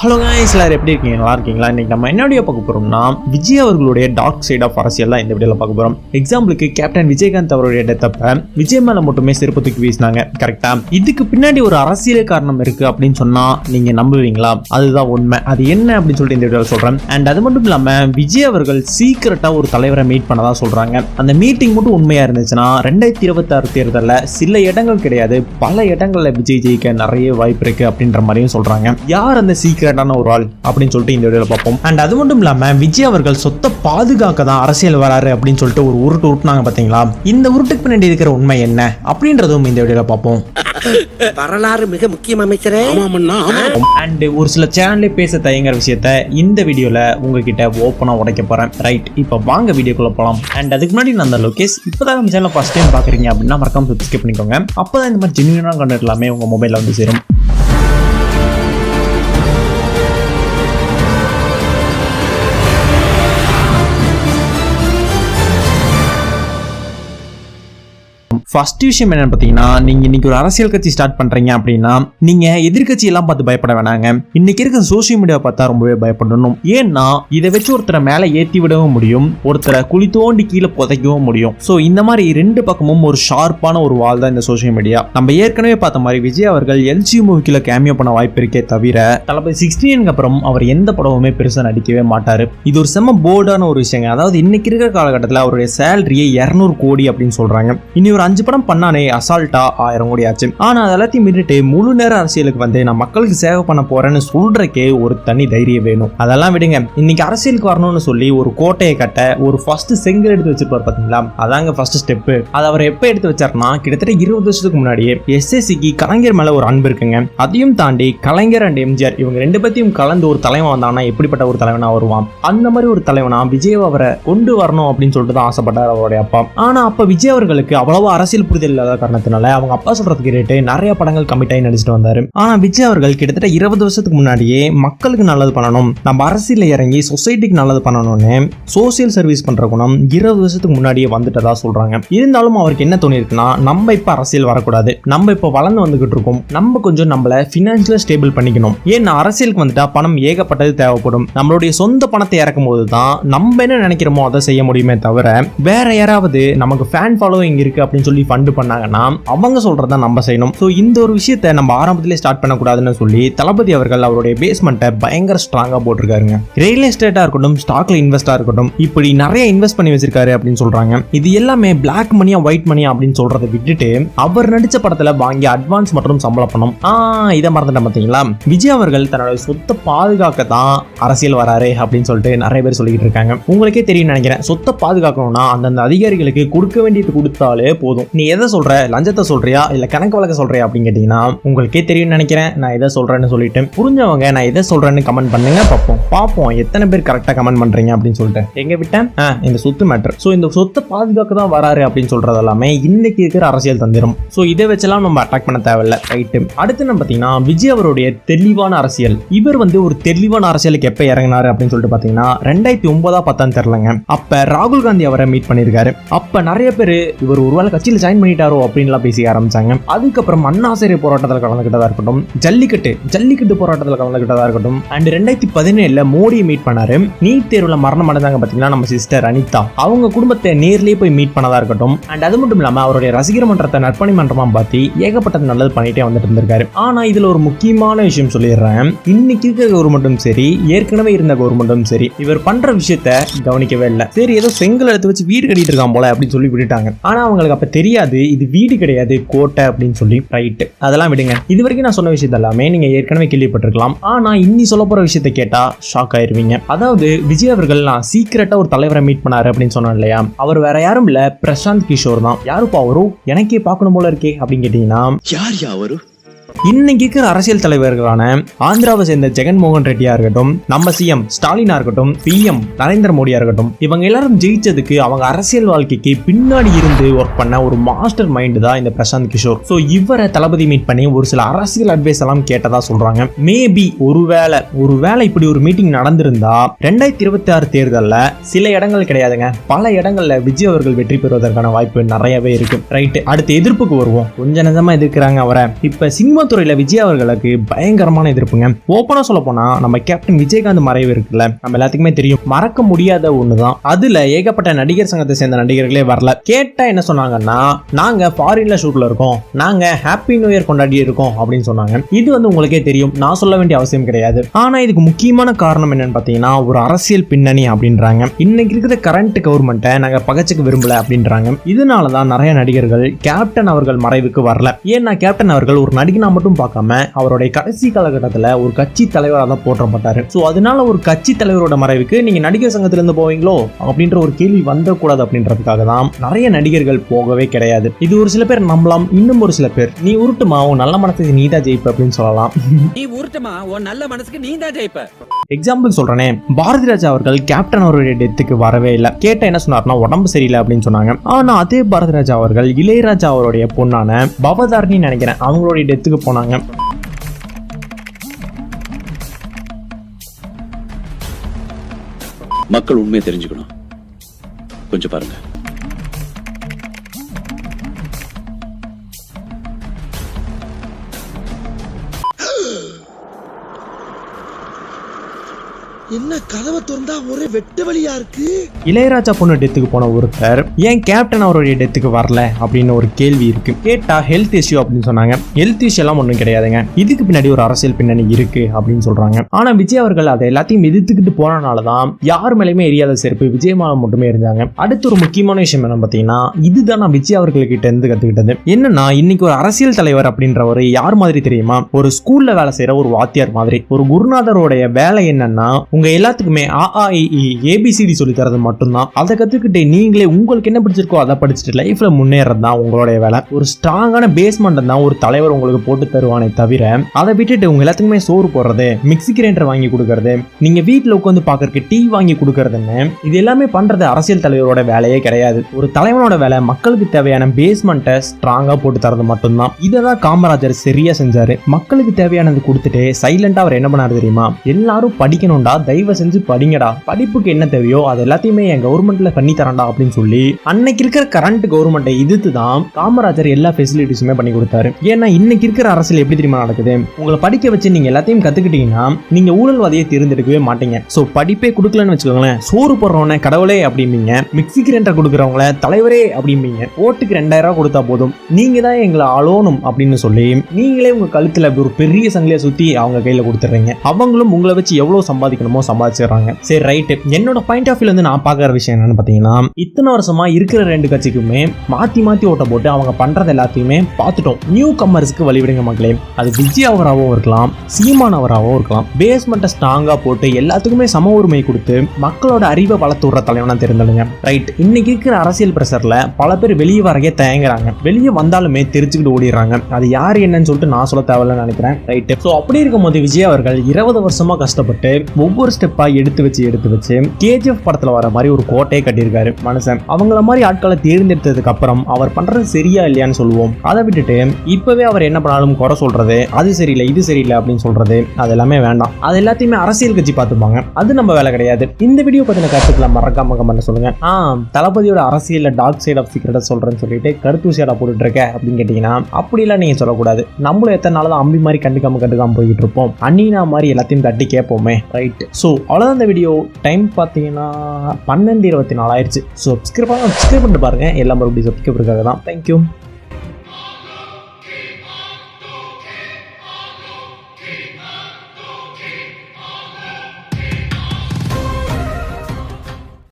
Hello guys எல்லாரும் எப்படி இருக்கீங்க? நல்லா இருக்கீங்களா? இன்றைக்கி நம்ம என்ன வீடியோ பார்க்க போகிறோம்னா விஜய் அவர்களுடைய டார்க் சைட் ஆஃப் அரசியல் தான் இந்த வீடியோவில் பார்க்க போகிறோம் எக்ஸாம்பிளுக்கு கேப்டன் விஜயகாந்த் அவருடைய டெத்தப்ப விஜய் மேலே மட்டுமே செருப்பு தூக்கி வீசினாங்க. கரெக்டாக இதுக்கு பின்னாடி ஒரு அரசியல் காரணம் இருக்குது அப்படின்னு சொன்னால் நீங்கள் நம்புவீங்களா? அதுதான் உண்மை. அது என்ன அப்படின்னு சொல்லிட்டு இந்த வீடியோவில் சொல்கிறேன் அண்ட் அது மட்டும் இல்லாமல் விஜய் அவர்கள் சீக்கிரட்டாக ஒரு தலைவரை மீட் பண்ணதாக சொல்கிறாங்க அந்த மீட்டிங் மட்டும் உண்மையாக இருந்துச்சுன்னா ரெண்டாயிரத்தி இருபத்தாறு தேர்தலில் சில இடங்கள் கிடையாது. பல இடங்களில் விஜய் ஜெயிக்க நிறைய வாய்ப்பு இருக்குது அப்படின்ற மாதிரியும் சொல்கிறாங்க யார் அந்த சீக்கிரம் சீக்கிரட்டான ஒரு ஆள் அப்படின்னு சொல்லிட்டு இந்த வீடியோல பார்ப்போம். அண்ட் அது மட்டும் இல்லாம விஜய் அவர்கள் சொத்தை பாதுகாக்க தான் அரசியல் வராரு அப்படின்னு சொல்லிட்டு ஒரு உருட்டு உருட்டுனாங்க பாத்தீங்களா? இந்த உருட்டுக்கு பின்னாடி இருக்கிற உண்மை என்ன? அப்படின்றதும் இந்த வீடியோல பார்ப்போம். வரலாறு மிக முக்கியம் அமைச்சரே. அண்ட் ஒரு சில சேனல்ல பேச தயங்குற விஷயத்த இந்த வீடியோல உங்ககிட்ட ஓப்பனா உடைக்க போறேன். ரைட் இப்போ வாங்க வீடியோக்குள்ள போலாம். அண்ட் அதுக்கு முன்னாடி நான் அந்த லோகேஷ் இப்போதான் நம்ம சேனல் ஃபர்ஸ்ட் டைம் பாக்குறீங்க அப்படின்னா மறக்காம சப்ஸ்கிரைப் பண்ணிக்கோங்க. அப்பதான் இந்த மாதிரி ஜென்யூனான கண்டென்ட் எல்லாமே உங்க மொபைல்ல வந்து சேரும். ஃபர்ஸ்ட் விஷயம் என்னன்னு பார்த்தீங்கன்னா நீங்க இன்னைக்கு ஒரு அரசியல் கட்சி ஸ்டார்ட் பண்றீங்க அப்படின்னா நீங்க எதிர்கட்சி எல்லாம் பார்த்து பயப்பட வேணாங்க. இன்னைக்கு இருக்க சோஷியல் மீடியா பார்த்தா ரொம்பவே பயப்படணும். ஏன்னா இதை வச்சு ஒருத்தரை மேலே ஏற்றி விடவும் முடியும். ஒருத்தரை குழி தோண்டி கீழே புதைக்கவும் முடியும். ஸோ இந்த மாதிரி ரெண்டு பக்கமும் ஒரு ஷார்ப்பான ஒரு வால் தான் இந்த சோஷியல் மீடியா நம்ம ஏற்கனவே பார்த்த மாதிரி விஜய் அவர்கள் எல்ஜி மூவிக்குள்ள கேமியோ பண்ண வாய்ப்பு இருக்கே தவிர தளபதி சிக்ஸ்டீனுக்கு அப்புறம் அவர் எந்த படமுமே பெருசாக நடிக்கவே மாட்டாரு. இது ஒரு செம்ம போர்டான ஒரு விஷயங்க. அதாவது இன்னைக்கு இருக்கிற காலகட்டத்தில் அவருடைய சேலரியை இரநூறு கோடி அப்படின்னு சொல்றாங்க. இனி ஒரு அஞ்சு படம் பண்ணானே அசால்ட்டா ஆயிரம் கோடி ஆச்சு. ஆனா அது எல்லாத்தையும் மீறிட்டு முழு நேர அரசியலுக்கு வந்து நான் மக்களுக்கு சேவை பண்ண போறேன்னு சொல்றக்கே ஒரு தனி தைரியம் வேணும். அதெல்லாம் விடுங்க. இன்னைக்கு அரசியலுக்கு வரணும்னு சொல்லி ஒரு கோட்டையை கட்ட ஒரு ஃபர்ஸ்ட் செங்கல் எடுத்து வச்சிருப்பாரு பாத்தீங்களா? அதாங்க ஃபர்ஸ்ட் ஸ்டெப் அது அவர் எப்ப எடுத்து வச்சாருன்னா கிட்டத்தட்ட இருபது வருஷத்துக்கு முன்னாடியே எஸ்எஸ்சிக்கு கலைஞர் மேல ஒரு அன்பு இருக்குங்க. அதையும் தாண்டி கலைஞர் அண்ட் எம்ஜிஆர் இவங்க ரெண்டு பத்தியும் கலந்து ஒரு தலைவன் வந்தானா எப்படிப்பட்ட ஒரு தலைவனா வருவான்? அந்த மாதிரி ஒரு தலைவனா விஜய் அவரை கொண்டு வரணும் அப்படின்னு சொல்லிட்டு தான் ஆசைப்பட்டார் அவருடைய அப்பா. ஆனா அப்ப விஜய் அவர்களுக்கு அவ்வளவா அரசியல் புரிதல் இல்லாத காரணத்தினால அவங்க அப்பா சொல்றதுக்கு கேட்டு நிறைய படங்கள் கமிட் ஆகி நடிச்சிட்டு வந்தாரு. ஆனா விஜய் அவர்கள் கிட்டத்தட்ட இருபது வருஷத்துக்கு முன்னாடியே மக்களுக்கு நல்லது பண்ணணும் நம்ம அரசியல் இறங்கி சொசைட்டிக்கு நல்லது பண்ணணும்னு சோசியல் சர்வீஸ் பண்ற குணம் இருபது வருஷத்துக்கு முன்னாடியே வந்துட்டதா சொல்றாங்க. இருந்தாலும் அவருக்கு என்ன தோணிருக்குன்னா நம்ம இப்ப அரசியல் வரக்கூடாது. நம்ம இப்ப வளர்ந்து வந்துகிட்டு இருக்கோம். நம்ம கொஞ்சம் நம்மள பினான்சியலா ஸ்டேபிள் பண்ணிக்கணும். ஏன்னா அரசியலுக்கு வந்துட்டா பணம் ஏகப்பட்டது தேவைப்படும். நம்மளுடைய சொந்த பணத்தை இறக்கும் போது தான் நம்ம என்ன நினைக்கிறோமோ அதை செய்ய முடியுமே தவிர வேற யாராவது நமக்கு ஃபேன் ஃபாலோவிங் இருக்கு அப்படின்னு சொல்லி ஃபண்டு பண்ணாங்கன்னா அவங்க சொல்றத நம்ம செய்யணும். ஸோ இந்த ஒரு விஷயத்தை நம்ம ஆரம்பத்திலே ஸ்டார்ட் பண்ணக்கூடாதுன்னு சொல்லி தளபதி அவர்கள் அவருடைய பேஸ்மெண்ட்டை பயங்கர ஸ்ட்ராங்காக போட்டிருக்காருங்க. ரியல் எஸ்டேட்டாக இருக்கட்டும் ஸ்டாக்ல இன்வெஸ்டாக இருக்கட்டும் இப்படி நிறைய இன்வெஸ்ட் பண்ணி வச்சிருக்காரு அப்படின்னு சொல்றாங்க. இது எல்லாமே பிளாக் மணியா ஒயிட் மணியா அப்படின்னு சொல்றதை விட்டுட்டு அவர் நடிச்ச படத்துல வாங்கி அட்வான்ஸ் மற்றும் சம்பள பணம் ஆ இதை மறந்துட்டேன் பார்த்தீங்களா விஜய் அவர்கள் தன்னோட சொத்தை பாதுகாக்க தான் அரசியல் வராரு அப்படின்னு சொல்லிட்டு நிறைய பேர் சொல்லிக்கிட்டு இருக்காங்க. உங்களுக்கே தெரியும் நினைக்கிறேன். சொத்தை பாதுகாக்கணும்னா அந்தந்த அதிகாரிகளுக்கு கொடுக்க வேண்டியது கொடுத்தாலே போதும். நீ எதை சொல்ற? லஞ்சத்தை சொல்றியா? இல்ல கணக்கு வழக்க சொல்றியா அப்படின்னு கேட்டீங்கன்னா உங்களுக்கே தெரியும் நினைக்கிறேன். நான் எதை சொல்றேன்னு சொல்லிட்டு புரிஞ்சவங்க நான் எதை சொல்றேன்னு கமெண்ட் பண்ணுங்க பார்ப்போம். பார்ப்போம் எத்தனை பேர் கரெக்டா கமெண்ட் பண்றீங்க அப்படின்னு சொல்லிட்டு. எங்க விட்டேன் இந்த சொத்து மேட்டர் ஸோ இந்த சொத்தை பாதுகாக்க தான் வராரு அப்படின்னு சொல்றது எல்லாமே இன்னைக்கு இருக்கிற அரசியல் தந்திரம். ஸோ இதை வச்செல்லாம் நம்ம அட்டாக் பண்ண தேவையில்ல. ரைட்டு அடுத்து நம்ம பார்த்தீங்கன்னா விஜய் அவருடைய தெளிவான அரசியல். இவர் வந்து ஒரு தெளிவான அரசியலுக்கு எப்போ இறங்கினாரு அப்படின்னு சொல்லிட்டு பார்த்தீங்கன்னா ரெண்டாயிரத்தி ஒன்பதா பத்தான்னு தெரிலங்க. அப்ப ராகுல் காந்தி அவரை மீட் பண்ணியிருக்காரு. அப்ப நிறைய பேர் இவர் ஒருவேளை கட்சியில் ஜாயின் பண்ணிட்டாரோ அப்படின்லாம் பேசிக்க ஆரம்பிச்சாங்க. அதுக்கப்புறம் அண்ணாசிரியர் போராட்டத்தில் கலந்துக்கிட்டதா இருக்கட்டும் ஜல்லிக்கட்டு ஜல்லிக்கட்டு போராட்டத்தில் கலந்துகிட்டதா இருக்கட்டும் அண்ட் ரெண்டாயிரத்தி பதினேழுல மோடியை மீட் பண்ணாரு. நீட் தேர்வில் மரணம் அடைந்தாங்க பார்த்தீங்கன்னா நம்ம சிஸ்டர் அனிதா. அவங்க குடும்பத்தை நேர்லேயே போய் மீட் பண்ணதா இருக்கட்டும் அண்ட் அது மட்டும் இல்லாம அவருடைய ரசிகர் மன்றத்தை நற்பணி மன்றமா பார்த்து ஏகப்பட்டது நல்லது பண்ணிட்டே வந்துட்டு இருந்திருக்காரு. ஆனா இதுல ஒரு முக்கியமான விஷயம் சொல்லிடுறேன். இன்னைக்கு இருக்கிற கவர்மெண்ட்டும் சரி ஏற்கனவே இருந்த கவர்மெண்ட்டும் சரி இவர் பண்ற விஷயத்த கவனிக்கவே இல்லை. சரி ஏதோ செங்கல் எடுத்து வச்சு வீடு கட்டிட்டு இருக்கான் போல அப்படின்னு சொல்லி விட்டுட்டாங்க. ஆனா அவங்களுக்கு அப்ப தெரியாது இது வீடு கிடையாது கோட்டை அப்படின்னு சொல்லி ரைட்டு அதெல்லாம் விடுங்க. இது வரைக்கும் நான் சொன்ன விஷயத்த எல்லாமே நீங்க ஏற்கனவே கேள்விப்பட்டிருக்கலாம். ஆனா இன்னி சொல்ல போற விஷயத்த கேட்டா ஷாக் ஆயிருவீங்க. அதாவது விஜய் அவர்கள் நான் சீக்கிரட்டா ஒரு தலைவரை மீட் பண்ணாரு அப்படின்னு சொன்னேன் இல்லையா? அவர் வேற யாரும் இல்ல பிரசாந்த் கிஷோர் தான். யாருப்பா அவரும் எனக்கே பார்க்கணும் போல இருக்கே அப்படின்னு கேட்டீங்கன்னா யார் யாவரு இன்னைக்கு இருக்கிற அரசியல் தலைவர்களான ஆந்திராவை சேர்ந்த ஜெகன்மோகன் ரெட்டியா இருக்கட்டும் நம்ம சிஎம் ஸ்டாலினா இருக்கட்டும் பிஎம் நரேந்திர மோடியா இருக்கட்டும் இவங்க எல்லாரும் ஜெயிச்சதுக்கு அவங்க அரசியல் வாழ்க்கைக்கு பின்னாடி இருந்து ஒர்க் பண்ண ஒரு மாஸ்டர் மைண்ட் தான் இந்த பிரசாந்த் கிஷோர். ஸோ இவரை தளபதி மீட் பண்ணி ஒரு சில அரசியல் அட்வைஸ் எல்லாம் கேட்டதா சொல்றாங்க. மேபி ஒருவேளை ஒருவேளை இப்படி ஒரு மீட்டிங் நடந்திருந்தா ரெண்டாயிரத்தி இருபத்தி ஆறு தேர்தலில் சில இடங்கள் கிடையாதுங்க. பல இடங்கள்ல விஜய் அவர்கள் வெற்றி பெறுவதற்கான வாய்ப்பு நிறையவே இருக்கு. ரைட்டு அடுத்து எதிர்ப்புக்கு வருவோம். கொஞ்ச நிஜமா எதிர்க்கிறாங்க அவரை. இப்ப சினிமா துறையில் விஜய் அவர்களுக்கு பயங்கரமான எதிர்ப்புங்க. ஓப்பனாக சொல்ல போனால் நம்ம கேப்டன் விஜயகாந்த் மறைவு இருக்குல்ல. நம்ம எல்லாத்துக்குமே தெரியும். மறக்க முடியாத ஒன்னு தான் அதில் ஏகப்பட்ட நடிகர் சங்கத்தை சேர்ந்த நடிகர்களே வரல. கேட்டால் என்ன சொன்னாங்கன்னா நாங்கள் ஃபாரின்ல ஷூட்டில் இருக்கோம். நாங்கள் ஹாப்பி நியூ இயர் கொண்டாடி இருக்கோம் அப்படின்னு சொன்னாங்க. இது வந்து உங்களுக்கே தெரியும். நான் சொல்ல வேண்டிய அவசியம் கிடையாது. ஆனால் இதுக்கு முக்கியமான காரணம் என்னன்னு பார்த்தீங்கன்னா ஒரு அரசியல் பின்னணி அப்படின்றாங்க. இன்னைக்கு இருக்கிற கரண்ட் கவர்மெண்ட்டை நாங்கள் பகச்சுக்க விரும்பல அப்படின்றாங்க. இதனால தான் நிறைய நடிகர்கள் கேப்டன் அவர்கள் மறைவுக்கு வரல. ஏன்னா கேப்டன் அவர்கள் ஒரு நடிகனா மட்டும் பார்க்காம அவருடைய கடைசி காலகட்டத்தில் ஒரு கட்சி தலைவராக தான் போற்றப்பட்டாரு. ஸோ அதனால ஒரு கட்சி தலைவரோட மறைவுக்கு நீங்க நடிகர் சங்கத்திலிருந்து போவீங்களோ? அப்படின்ற ஒரு கேள்வி வந்துடக்கூடாது அப்படின்றதுக்காக தான் நிறைய நடிகர்கள் போகவே கிடையாது. இது ஒரு சில பேர் நம்பலாம் இன்னும் ஒரு சில பேர் நீ உருட்டுமா? உன் நல்ல மனசுக்கு நீ தான் ஜெயிப்ப அப்படின்னு சொல்லலாம். நீ உருட்டுமா? உன் நல்ல மனசுக்கு நீ தான் ஜெயிப்ப. எக்ஸாம்பிள் சொல்றேனே. பாரதி ராஜா அவர்கள் கேப்டன் அவருடைய டெத்துக்கு வரவே இல்லை. கேட்ட என்ன சொன்னார்னா உடம்பு சரியில்லை அப்படின்னு சொன்னாங்க. ஆனா அதே பாரதி ராஜா அவர்கள் இளையராஜா அவருடைய பொண்ணான பவதாரிணி நினைக்கிறேன் அவங்களுடைய டெத்துக்கு போனாங்க. மக்கள் உண்மையை தெரிஞ்சுக்கணும். கொஞ்சம் பாருங்க. என்ன கதவை திறந்தா ஒரே வெட்டு வழியா இருக்கு? இளையராஜா பொண்ணு டெத்துக்கு போன ஒருத்தர் ஏன் கேப்டன் அவருடைய டெத்துக்கு வரல? அப்படின்னு ஒரு கேள்வி இருக்கு. கேட்டா ஹெல்த் இஷ்யூ அப்படின்னு சொன்னாங்க. ஹெல்த் இஷ்யூ எல்லாம் ஒன்றும் கிடையாதுங்க. இதுக்கு பின்னாடி ஒரு அரசியல் பின்னணி இருக்கு அப்படின்னு சொல்றாங்க. ஆனா விஜய் அவர்கள் அதை எல்லாத்தையும் எதிர்த்துக்கிட்டு போனனால தான் யார் மேலேயுமே எரியாத செருப்பு விஜய் மட்டுமே இருந்தாங்க அடுத்து ஒரு முக்கியமான விஷயம் என்ன பார்த்தீங்கன்னா இதுதான் நான் விஜய் அவர்கள்கிட்ட இருந்து கத்துக்கிட்டது. என்னன்னா இன்னைக்கு ஒரு அரசியல் தலைவர் அப்படின்றவர் யார் மாதிரி தெரியுமா? ஒரு ஸ்கூல்ல வேலை செய்யற ஒரு வாத்தியார் மாதிரி. ஒரு குருநாதருடைய வேலை என்னன்னா உங்கள் எல்லாத்துக்குமே ஆஆஇஇ ஏபிசிடி சொல்லி தரது மட்டும்தான். அதை கற்றுக்கிட்டே நீங்களே உங்களுக்கு என்ன பிடிச்சிருக்கோ அதை படிச்சுட்டு லைஃப்பில் முன்னேறது தான் உங்களுடைய வேலை. ஒரு ஸ்ட்ராங்கான பேஸ்மெண்ட் தான் ஒரு தலைவர் உங்களுக்கு போட்டு தருவானே தவிர அதை விட்டுட்டு உங்கள் எல்லாத்துக்குமே சோறு போடுறது மிக்ஸி கிரைண்டர் வாங்கி கொடுக்கறது நீங்கள் வீட்டில் உட்காந்து பார்க்கறக்கு டீ வாங்கி கொடுக்கறதுன்னு இது எல்லாமே பண்ணுறது அரசியல் தலைவரோட வேலையே கிடையாது. ஒரு தலைவனோட வேலை மக்களுக்கு தேவையான பேஸ்மெண்ட்டை ஸ்ட்ராங்காக போட்டு தரது மட்டும்தான். இதை தான் காமராஜர் சரியாக செஞ்சார். மக்களுக்கு தேவையானது கொடுத்துட்டு சைலண்டாக அவர் என்ன பண்ணார் தெரியுமா? எல்லாரும் படிக்கணும்டா தயவு செஞ்சு படிங்கடா. படிப்புக்கு என்ன தேவையோ அது எல்லாத்தையுமே என் கவர்மெண்ட்ல பண்ணி தரேன்டா அப்படின்னு சொல்லி அன்னைக்கு இருக்கிற கரண்ட் கவர்மெண்ட்டை எதிர்த்து தான் காமராஜர் எல்லா ஃபெசிலிட்டிஸுமே பண்ணி கொடுத்தாரு. ஏன்னா இன்னைக்கு இருக்கிற அரசியல் எப்படி தெரியுமா நடக்குது? உங்களை படிக்க வச்சு நீங்க எல்லாத்தையும் கத்துக்கிட்டீங்கன்னா நீங்க ஊழல்வாதியை தேர்ந்தெடுக்கவே மாட்டீங்க. ஸோ படிப்பே கொடுக்கலன்னு வச்சுக்கோங்களேன். சோறு போடுறவன கடவுளே அப்படிம்பீங்க. மிக்ஸி கிரைண்டர் கொடுக்குறவங்கள தலைவரே அப்படிம்பீங்க. ஓட்டுக்கு ரெண்டாயிரம் ரூபா கொடுத்தா போதும். நீங்க தான் எங்களை ஆளோணும் அப்படின்னு சொல்லி நீங்களே உங்க கழுத்துல ஒரு பெரிய சங்கிலியை சுத்தி அவங்க கையில கொடுத்துட்றீங்க. அவங்களும் உங்களை வச்சு எவ்வளவு சம்பாதிக்கணுமோ சம்பாதிச்சிடுறாங்க. சரி ரைட்டு என்னோட பாயிண்ட் ஆஃப் வியூல வந்து நான் பார்க்குற விஷயம் என்னன்னு பார்த்தீங்கன்னா இத்தனை வருஷமா இருக்கிற ரெண்டு கட்சிக்குமே மாத்தி மாத்தி ஓட்ட போட்டு அவங்க பண்றது எல்லாத்தையுமே பார்த்துட்டோம். நியூ கம்மர்ஸ்க்கு வழிவிடுங்க மக்களே. அது விஜய் அவராகவும் இருக்கலாம். சீமான் அவராகவும் இருக்கலாம் பேஸ்மெண்ட்டை ஸ்ட்ராங்காக போட்டு எல்லாத்துக்குமே சம உரிமை கொடுத்து மக்களோட அறிவை வளர்த்து விடுற தலைவனா தெரிந்தலுங்க ரைட் இன்னைக்கு இருக்கிற அரசியல் பிரஷர்ல பல பேர் வெளியே வரவே தயங்குறாங்க. வெளியே வந்தாலுமே தெரிஞ்சுக்கிட்டு ஓடிடுறாங்க. அது யார் என்னன்னு சொல்லிட்டு நான் சொல்ல தேவையில்லைன்னு நினைக்கிறேன். ரைட்டு ஸோ அப்படி இருக்கும் போது விஜய் அவர்கள் இருபது வருஷமா கஷ்டப்பட்டு ஒவ்வொரு ஸ்டெப்பா எடுத்து வச்சு எடுத்து வச்சு கேஜிஎஃப் படத்துல வர மாதிரி ஒரு கோட்டையை கட்டியிருக்காரு மனுஷன். அவங்கள மாதிரி ஆட்களை தேர்ந்தெடுத்ததுக்கு அப்புறம் அவர் பண்றது சரியா இல்லையான்னு சொல்லுவோம். அதை விட்டுட்டு இப்பவே அவர் என்ன பண்ணாலும் குறை சொல்றது அது சரியில்லை இது சரியில்லை அப்படின்னு சொல்றது அது எல்லாமே வேண்டாம். அது எல்லாத்தையுமே அரசியல் கட்சி பார்த்துப்பாங்க. அது நம்ம வேலை கிடையாது. இந்த வீடியோ பத்தின கருத்துக்களை மறக்காம கமெண்ட் சொல்லுங்க. ஆ தளபதியோட அரசியல் டார்க் சைட் ஆஃப் சீக்கிரட்டை சொல்றேன்னு சொல்லிட்டு கருத்து சேடா போட்டுட்டு இருக்க அப்படின்னு கேட்டீங்கன்னா அப்படிலாம் நீங்க சொல்லக்கூடாது. நம்மளும் எத்தனை நாள் தான் அம்பி மாதிரி கண்டுக்காம கண்டுக்காம போய்கிட்டு இருப்போம். அண்ணினா மாதிரி எல்லாத்தையும் தட்டி கேட்போமே. ரைட் ஸோ அவ்வளோதான் இந்த வீடியோ டைம் பார்த்தீங்கன்னா பன்னெண்டு இருபத்தி நாலு ஆயிடுச்சு ஸோ சப்ஸ்கிரைப் பண்ணி சப்ஸ்கிரைப் பண்ணிட்டு பாருங்கள் எல்லாம் மறுபடியும் சப்ஸ்கிரைப் இருக்காக தான் தேங்க்யூ